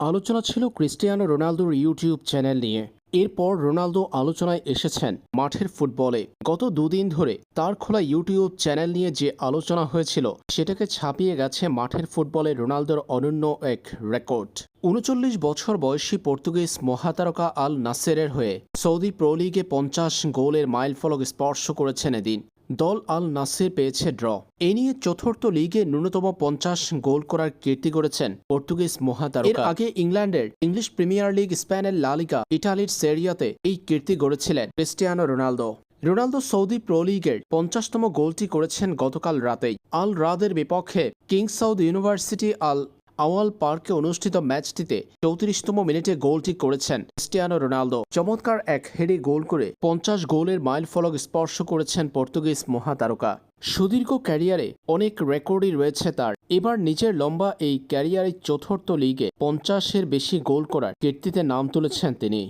আলোচনা ছিল ক্রিস্টিয়ানো রোনালদোর ইউটিউব চ্যানেল নিয়ে। এরপর রোনালদো আলোচনায় এসেছেন মাঠের ফুটবলে। গত দুদিন ধরে তার খোলা ইউটিউব চ্যানেল নিয়ে যে আলোচনা হয়েছিল, সেটাকে ছাপিয়ে গেছে মাঠের ফুটবলে রোনালদোর অনন্য এক রেকর্ড। উনচল্লিশ বছর বয়সী পর্তুগিজ মহাতারকা আল নাসেরের হয়ে সৌদি প্রো লিগে পঞ্চাশ গোলের মাইলফলক স্পর্শ করেছেন এদিন। দল আল নাসির পেয়েছে ড্র। এ নিয়ে চতুর্থ লিগে ন্যূনতম পঞ্চাশ গোল করার কীর্তি করেছেন পর্তুগিজ মহাতারকা। এর আগে ইংল্যান্ডের ইংলিশ প্রিমিয়ার লিগ স্পেনের লালিকা ইটালির সেরিয়াতে এই কীর্তি গড়েছিলেন Cristiano Ronaldo. Ronaldo Saudi pro লিগের পঞ্চাশতম গোলটি করেছেন গতকাল রাতেই। আল রাদের বিপক্ষে King Saud University Al Awwal পার্কে অনুষ্ঠিত ম্যাচটিতে চৌত্রিশতম মিনিটে গোলটি করেছেন ক্রিস্টিয়ানো রোনালদো। চমৎকার এক হেডে গোল করে পঞ্চাশ গোলের মাইল ফলক স্পর্শ করেছেন পর্তুগিজ মহাতারকা। সুদীর্ঘ ক্যারিয়ারে অনেক রেকর্ডই রয়েছে তার। এবার নিজের লম্বা এই ক্যারিয়ারের চতুর্থ লিগে পঞ্চাশের বেশি গোল করার কীর্তিতে নাম তুলেছেন তিনি।